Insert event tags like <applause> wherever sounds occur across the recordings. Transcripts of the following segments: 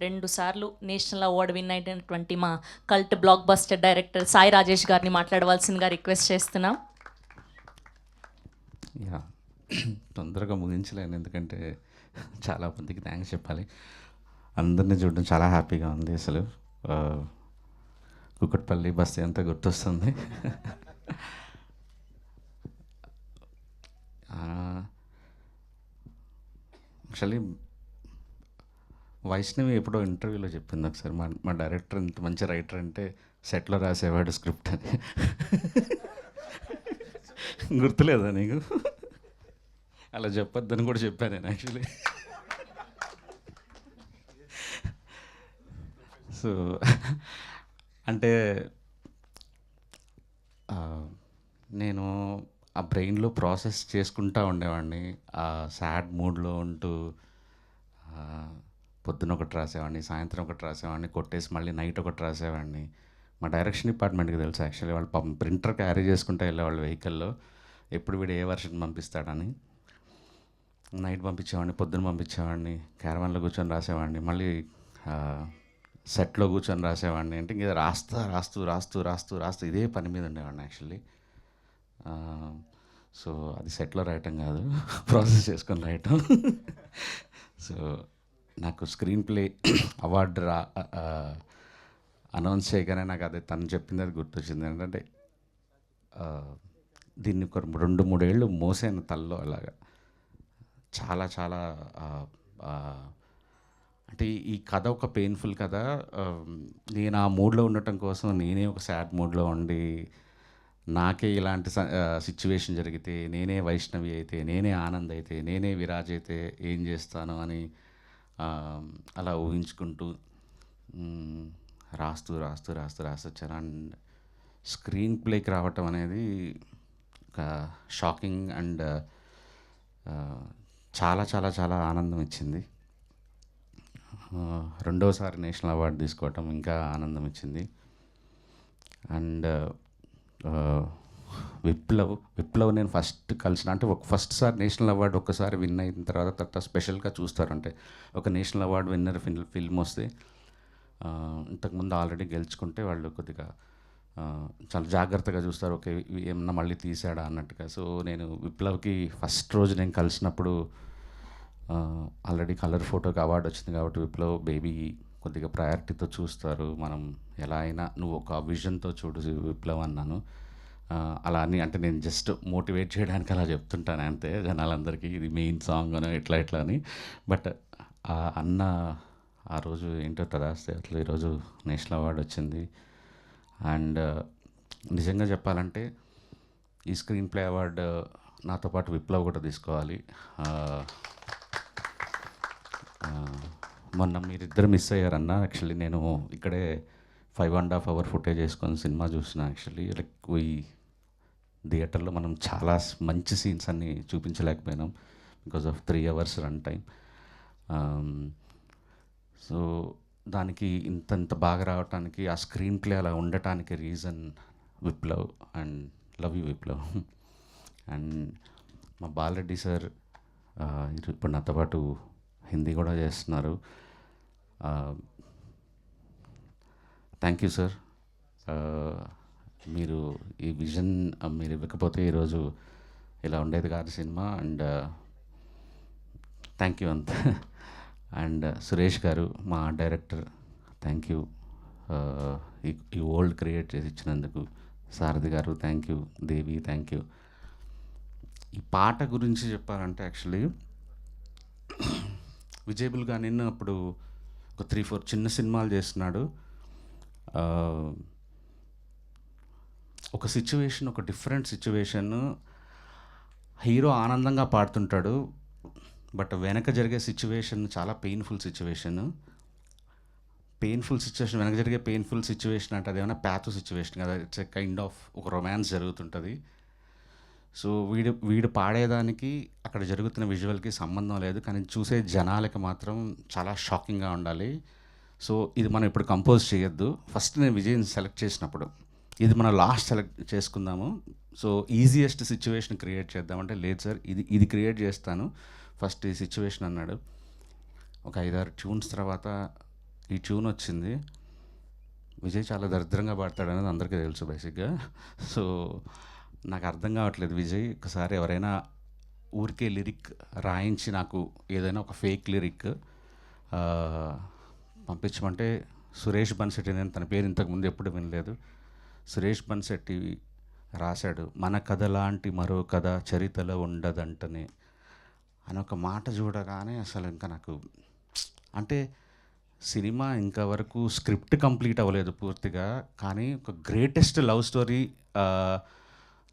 రెండు సార్లు national award win అయినటువంటి మా cult blockbuster director Sai Rajesh గారిని మాట్లాడవలసిందిగా రిక్వెస్ట్ చేస్తున్నాం. యా తొందరగా ముగించలేను ఎందుకంటే చాలా మందికి థ్యాంక్స్ చెప్పాలి. అందరినీ చూడడం చాలా హ్యాపీగా ఉంది అసలు. కుక్కట్పల్లి బస్తీ అంతా గుర్తొస్తుంది. యాక్చువల్లీ వైష్ణవి ఎప్పుడో ఇంటర్వ్యూలో చెప్పింది ఒకసారి. మా మా డైరెక్టర్ ఇంత మంచి రైటర్ అంటే సెట్లో రాసేవాడు స్క్రిప్ట్ అని. గుర్తులేదా నీకు? అలా చెప్పొద్దని కూడా చెప్పాను నేను యాక్చువల్లీ. సో అంటే నేను ఆ బ్రెయిన్లో ప్రాసెస్ చేసుకుంటా ఉండేవాడిని. ఆ సాడ్ మూడ్లో ఉంటూ పొద్దున ఒకటి రాసేవాడిని సాయంత్రం ఒకటి రాసేవాడిని కొట్టేసి మళ్ళీ నైట్ ఒకటి రాసేవాడిని. మా డైరెక్షన్ డిపార్ట్మెంట్కి తెలుసు యాక్చువల్లీ వాళ్ళు పాపం ప్రింటర్ క్యారీ చేసుకుంటూ వెళ్ళేవాళ్ళు వెహికల్లో. ఎప్పుడు వీడు ఏ వర్షన్ పంపిస్తాడని. నైట్ పంపించేవాడిని పొద్దున పంపించేవాడిని క్యారవాన్లో కూర్చొని రాసేవాడిని మళ్ళీ సెట్లో కూర్చొని రాసేవాడిని అంటే ఇంకా రాస్తా రాస్తూ రాస్తూ రాస్తూ రాస్తూ ఇదే పని మీద ఉండేవాడిని యాక్చువల్లీ. సో అది సెట్లో రాయటం కాదు <laughs> ప్రాసెస్ చేసుకొని రాయటం. <laughs> సో నాకు స్క్రీన్ ప్లే అవార్డు రా అనౌన్స్ చేయగానే నాకు అదే తను చెప్పింది అది గుర్తొచ్చింది. ఏంటంటే దీన్ని ఒక రెండు మూడేళ్ళు మోసాను తల్లో అలాగా. చాలా చాలా అంటే ఈ- కథ ఒక పెయిన్ఫుల్ కథ. నేను ఆ మూడ్లో ఉండటం కోసం నేనే ఒక సాడ్ మూడ్లో ఉండి నాకే ఇలాంటి సిచ్యువేషన్ జరిగితే నేనే వైష్ణవి అయితే నేనే ఆనంద్ అయితే నేనే విరాజ్ అయితే ఏం చేస్తాను అని అలా ఊహించుకుంటూ రాస్తూ రాస్తూ రాస్తూ రాస్తూ వచ్చాను అండ్ స్క్రీన్ ప్లేకి రావటం అనేది ఒక షాకింగ్ అండ్ చాలా చాలా చాలా ఆనందం ఇచ్చింది. రెండోసారి నేషనల్ అవార్డు తీసుకోవటం ఇంకా ఆనందం ఇచ్చింది. అండ్ విప్లవ్ విప్లవ్ నేను ఫస్ట్ కలిసిన అంటే ఒక ఫస్ట్ సారి నేషనల్ అవార్డు ఒకసారి విన్ అయిన తర్వాత తర్వాత స్పెషల్గా చూస్తారు అంటే ఒక నేషనల్ అవార్డు విన్నర్ ఫిల్ ఫిల్మ్ వస్తే ఇంతకుముందు ఆల్రెడీ గెలుచుకుంటే వాళ్ళు కొద్దిగా చాలా జాగ్రత్తగా చూస్తారు. ఓకే ఏమన్నా మళ్ళీ తీసాడా అన్నట్టుగా. సో నేను విప్లవ్కి ఫస్ట్ రోజు నేను కలిసినప్పుడు ఆల్రెడీ కలర్ ఫోటోకి అవార్డు వచ్చింది కాబట్టి విప్లవ్ బేబీ కొద్దిగా ప్రయారిటీతో చూస్తారు. మనం ఎలా అయినా నువ్వు ఒక విజన్తో చూడు విప్లవ్ అన్నాను. అలా అని అంటే నేను జస్ట్ మోటివేట్ చేయడానికి అలా చెప్తుంటాను అంతే జనాలందరికీ ఇది మెయిన్ సాంగ్ అని ఇట్లా ఇట్లా అని. బట్ ఆ అన్న ఆ రోజు ఏంటో తదాస్తే అట్లా ఈరోజు నేషనల్ అవార్డు వచ్చింది. అండ్ నిజంగా చెప్పాలంటే ఈ స్క్రీన్ ప్లే అవార్డు నాతో పాటు విప్లవ్ కూడా తీసుకోవాలి. మొన్న మీరిద్దరు మిస్ అయ్యారన్న. యాక్చువల్లీ నేను ఇక్కడే five and half hour footage వేసుకొని సినిమా చూసిన యాక్చువల్లీ. లైక్ ఈ థియేటర్లో మనం చాలా మంచి సీన్స్ అన్ని చూపించలేకపోయినాం because of three hours run time so దానికి ఇంత ఇంత బాగా రావటానికి ఆ స్క్రీన్ ప్లే అలా ఉండటానికి reason Viplav and love you Viplav. And మా బాలరెడ్డి సార్ ఇప్పుడు నాతో పాటు హిందీ కూడా చేస్తున్నారు. Thank you sir. మీరు ఈ విజన్ మీరు ఇవ్వకపోతే ఈరోజు ఇలా ఉండేది కాదు సినిమా. అండ్ థ్యాంక్ యూ అంత. అండ్ సురేష్ గారు మా డైరెక్టర్ థ్యాంక్ యూ. ఈ ఓల్డ్ క్రియేట్ చేసి ఇచ్చినందుకు Sarathi garu thank you. Devi thank you. ఈ పాట గురించి చెప్పాలంటే యాక్చువల్లీ విజయబుల్గా నిన్న అప్పుడు ఒక త్రీ ఫోర్ చిన్న సినిమాలు చేస్తున్నాడు. ఒక సిచ్యువేషన్ ఒక డిఫరెంట్ సిచ్యువేషన్ హీరో ఆనందంగా పాడుతుంటాడు. బట్ వెనక జరిగే సిచ్యువేషన్ చాలా పెయిన్ఫుల్ సిచ్యువేషన్ పెయిన్ఫుల్ సిచ్యువేషన్ వెనక జరిగే పెయిన్ఫుల్ సిచ్యువేషన్ అంటే అదేమైనా ప్యాథో సిచ్యువేషన్ కదా. ఇట్స్ ఎ కైండ్ ఆఫ్ ఒక రొమాన్స్ జరుగుతుంటుంది. సో వీడు వీడు పాడేదానికి అక్కడ జరుగుతున్న విజువల్కి సంబంధం లేదు. కానీ చూసే జనాలకి మాత్రం చాలా షాకింగ్గా ఉండాలి. సో ఇది మనం ఇప్పుడు కంపోజ్ చేయొద్దు. ఫస్ట్ నేను విజయ్ని సెలెక్ట్ చేసినప్పుడు. ఇది మనం లాస్ట్ సెలెక్ట్ చేసుకుందాము. సో ఈజియెస్ట్ సిచ్యువేషన్ క్రియేట్ చేద్దామంటే లేదు సార్ ఇది ఇది క్రియేట్ చేస్తాను. ఫస్ట్ ఈ సిచ్యువేషన్ అన్నాడు. ఒక ఐదారు ట్యూన్స్ తర్వాత ఈ ట్యూన్ వచ్చింది. విజయ్ చాలా దరిద్రంగా పాడతాడు అనేది అందరికీ తెలుసు బేసిక్గా సో నాకు అర్థం కావట్లేదు విజయ్. ఒకసారి ఎవరైనా ఊరికే లిరిక్ రాయించి నాకు ఏదైనా ఒక ఫేక్ లిరిక్ పంపించమంటే సురేష్ బన్సెట్టి నేను తన పేరు ఇంతకుముందు ఎప్పుడు వినలేదు. సురేష్ బన్సెట్టి రాశాడు మన కథ లాంటి మరో కథ చరితలో ఉండదంటనే. అని ఒక మాట చూడగానే అసలు ఇంకా నాకు అంటే సినిమా ఇంకా వరకు స్క్రిప్ట్ కంప్లీట్ అవ్వలేదు పూర్తిగా కానీ ఒక గ్రేటెస్ట్ లవ్ స్టోరీ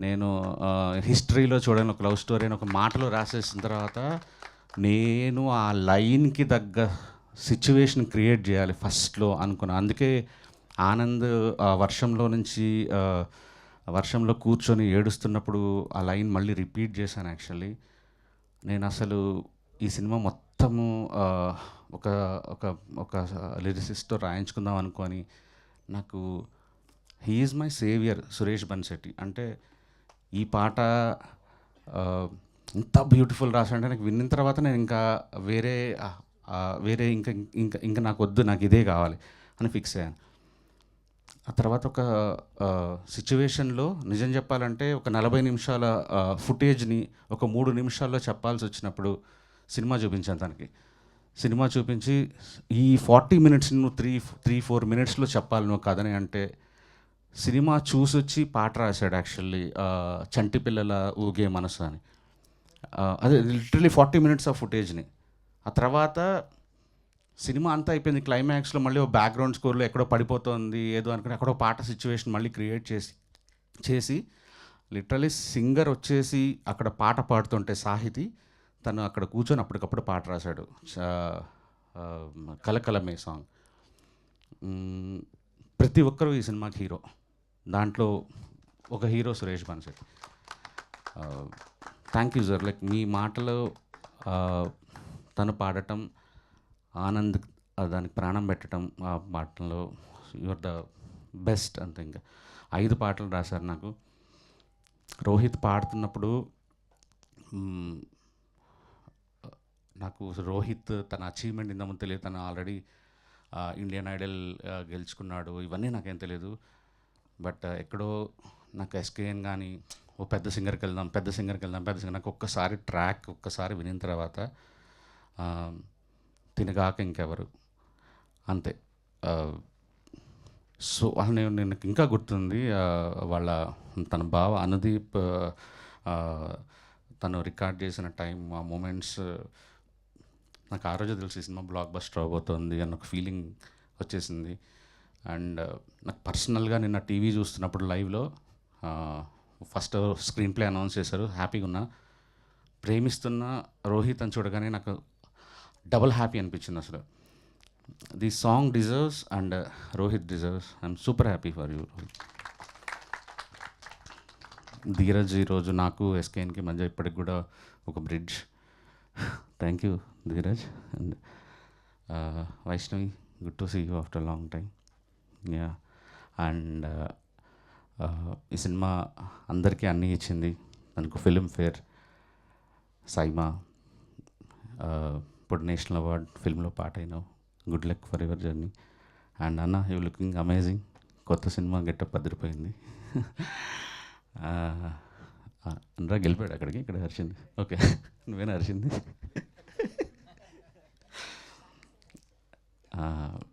నేను హిస్టరీలో చూడని. ఒక లవ్ స్టోరీ అని ఒక మాటలో రాసేసిన తర్వాత నేను ఆ లైన్కి తగ్గ సిచ్యువేషన్ క్రియేట్ చేయాలి ఫస్ట్లో అనుకున్నాను అందుకే ఆనంద్ ఆ వర్షంలో నుంచి వర్షంలో కూర్చొని ఏడుస్తున్నప్పుడు ఆ లైన్ మళ్ళీ రిపీట్ చేశాను యాక్చువల్లీ. నేను అసలు ఈ సినిమా మొత్తము ఒక ఒక ఒక లిరిసిస్ట్తో రాయించుకుందాం అనుకొని నాకు he's my saviour Suresh Banshetti. అంటే ఈ పాట ఇంత బ్యూటిఫుల్ రాశాడంటే నాకు విన్న తర్వాత నేను ఇంకా వేరే వేరే ఇంకా ఇంకా ఇంకా నాకు వద్దు నాకు ఇదే కావాలి అని ఫిక్స్ అయ్యాను. ఆ తర్వాత ఒక సిచ్యువేషన్లో నిజం చెప్పాలంటే ఒక నలభై నిమిషాల ఫుటేజ్ని ఒక మూడు నిమిషాల్లో చెప్పాల్సి వచ్చినప్పుడు సినిమా చూపించాను తనకి. సినిమా చూపించి ఈ ఫార్టీ మినిట్స్ నువ్వు త్రీ త్రీ ఫోర్ మినిట్స్లో చెప్పాలి నువ్వు కథని అంటే సినిమా చూసొచ్చి పాట రాశాడు యాక్చువల్లీ చంటి పిల్లల ఊగే మనసు అని. అదే లిటరలీ ఫార్టీ మినిట్స్ ఆఫ్ ఫుటేజ్ని. ఆ తర్వాత సినిమా అంతా అయిపోయింది. క్లైమాక్స్లో మళ్ళీ ఓ బ్యాక్గ్రౌండ్ స్కోర్లో ఎక్కడో పడిపోతుంది ఏదో అనుకుని అక్కడ ఒక పాట సిచ్యువేషన్ మళ్ళీ క్రియేట్ చేసి చేసి లిటరలీ సింగర్ వచ్చేసి అక్కడ పాట పాడుతుంటే సాహితి తను అక్కడ కూర్చొని అప్పటికప్పుడు పాట రాశాడు. కలకలమే సాంగ్. ప్రతి ఒక్కరూ ఈ సినిమాకి హీరో. దాంట్లో ఒక hero Suresh Banset thank you sir. Like మీ మాటలో తను పాడటం ఆనంద్ దానికి ప్రాణం పెట్టడం ఆ పాటలో యువర్ ద బెస్ట్ అంతే ఇంకా. ఐదు పాటలు రాశారు నాకు. రోహిత్ పాడుతున్నప్పుడు నాకు రోహిత్ తన అచీవ్మెంట్ ఇంతకుముందు తెలియదు. తను ఆల్రెడీ ఇండియన్ ఐడల్ గెలుచుకున్నాడు. ఇవన్నీ నాకేం తెలియదు బట్ ఎక్కడో నాకు ఎస్కేఎన్ కానీ ఓ పెద్ద సింగర్కి వెళ్దాం పెద్ద సింగర్కి వెళ్దాం పెద్ద సింగర్ నాకు ఒక్కసారి ట్రాక్ ఒక్కసారి వినిన తర్వాత తినగాక ఇంకెవరు? అంతే. సో నేను నేను ఇంకా గుర్తుంది వాళ్ళ తన బావ అనుదీప్ తను రికార్డ్ చేసిన టైం ఆ మూమెంట్స్ నాకు ఆ రోజు తెలిసి సినిమా బ్లాక్ బస్టర్ అవబోతోంది అన్న ఒక ఫీలింగ్ వచ్చేసింది. అండ్ నాకు పర్సనల్గా నిన్న టీవీ చూస్తున్నప్పుడు లైవ్లో ఫస్ట్ స్క్రీన్ ప్లే అనౌన్స్ చేశారు హ్యాపీగా ఉన్నా. ప్రేమిస్తున్న రోహిత్ అని చూడగానే నాకు డబుల్ హ్యాపీ అనిపించింది అసలు. The song deserves and Rohit deserves. I'm super happy for you. Rohit Dheeraj ఈరోజు నాకు ఎస్కేఎన్కి మధ్య ఇప్పటికి కూడా ఒక bridge. Thank you Dheeraj. And Vaishnavi good to see you after long time yeah and ఈ సినిమా అందరికీ అన్నీ ఇచ్చింది. దానికి ఫిలిం ఫేర్ సైమా ఇప్పుడు నేషనల్ అవార్డ్ ఫిల్మ్లో పాట అయినావు. Good luck for your journey. And అన్న యూ లుకింగ్ అమేజింగ్. కొత్త సినిమా గెట్టప్ అదిరిపోయింది. <laughs> అనరా గెలిపాడు అక్కడికి. ఇక్కడ హర్షింది ఓకే. <laughs> నువ్వేనా హర్షింది <laughs>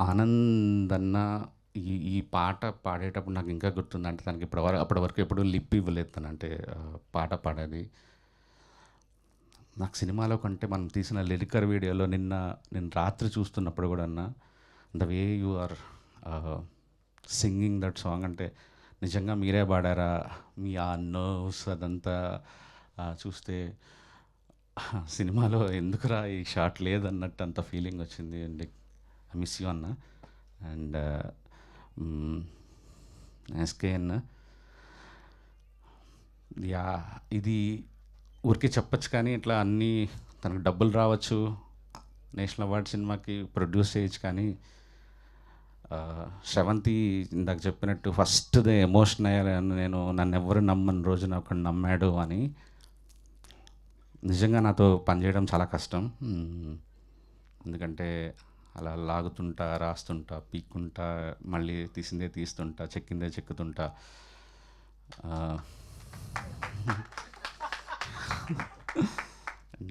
ఆనంద్ అన్న ఈ ఈ పాట పాడేటప్పుడు నాకు ఇంకా గుర్తుంది అంటే తనకి ఇప్పుడు అప్పటి వరకు ఎప్పుడు లిప్ ఇవ్వలేదు తను. అంటే పాట పాడేది. నాకు సినిమాలో కంటే మనం తీసిన లిరికర్ వీడియోలో నిన్న నేను రాత్రి చూస్తున్నప్పుడు కూడా అన్న the way you are singing that song అంటే నిజంగా మీరే పాడారా? మీ ఆ నర్వ్స్ అదంతా చూస్తే సినిమాలో ఎందుకురా ఈ షాట్ లేదన్నట్టు అంత ఫీలింగ్ వచ్చింది. అండ్ ఐ మిస్ యూ అన్న. అండ్ ఎస్కే అన్న. యా ఇది ఊరికే చెప్పచ్చు కానీ ఇట్లా అన్నీ తనకు డబ్బులు రావచ్చు. నేషనల్ అవార్డ్ సినిమాకి ప్రొడ్యూస్ చేయొచ్చు కానీ శ్రవంతి ఇందాక చెప్పినట్టు ఫస్ట్దే ఎమోషన్ అయ్యాను నేను నన్ను ఎవరు నమ్మని రోజు నాకు నమ్మాడు అని నిజంగా నాతో పనిచేయడం చాలా కష్టం. ఎందుకంటే అలా లాగుతుంటా రాస్తుంటా పీక్కుంటా మళ్ళీ తీసిందే తీస్తుంటా చెక్కిందే చెక్కుతుంటా.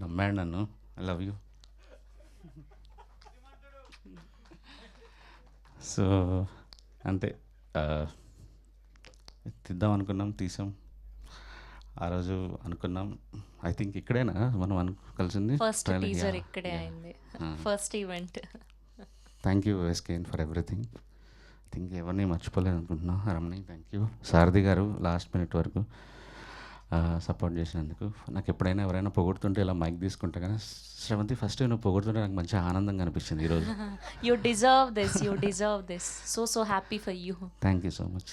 నమ్మాడు నన్ను ఐ లవ్ యూ సో అంతే తీద్దాం అనుకున్నాం తీసాం ఆ రోజు అనుకున్నాం ఐ థింక్ ఇక్కడేనా మనం అను కలిసింది ఫస్ట్ టీజర్ ఇక్కడే అయింది first event thank you SKN for everything think ఎవరిని మర్చిపోలేదు అనుకుంటున్నా రమణి థ్యాంక్ యూ సారథి గారు లాస్ట్ మినిట్ వరకు. సపోర్ట్ చేసినందుకు. నాకు ఎప్పుడైనా ఎవరైనా పొగుడుతుంటే ఇలా మైక్ తీసుకుంటా కానీ శ్రవంతి ఫస్ట్ నువ్వు పొగుడుతుంటే నాకు మంచి ఆనందంగా అనిపించింది ఈరోజు you deserve this you deserve this so so happy for you thank you so much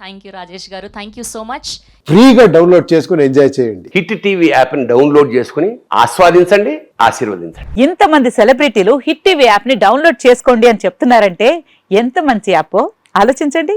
thank you Rajesh garu. Thank you so much ఫ్రీగా డౌన్లోడ్ చేసుకుని ఎంజాయ్ చేయండి. హిట్ టీవీ యాప్ని డౌన్లోడ్ చేసుకుని ఆస్వాదించండి ఆశీర్వదించండి. ఇంతమంది సెలబ్రిటీలు హిట్ టీవీ యాప్ని డౌన్లోడ్ చేసుకోండి అని చెప్తున్నారంటే ఎంత మంచి యాప్? ఆలోచించండి.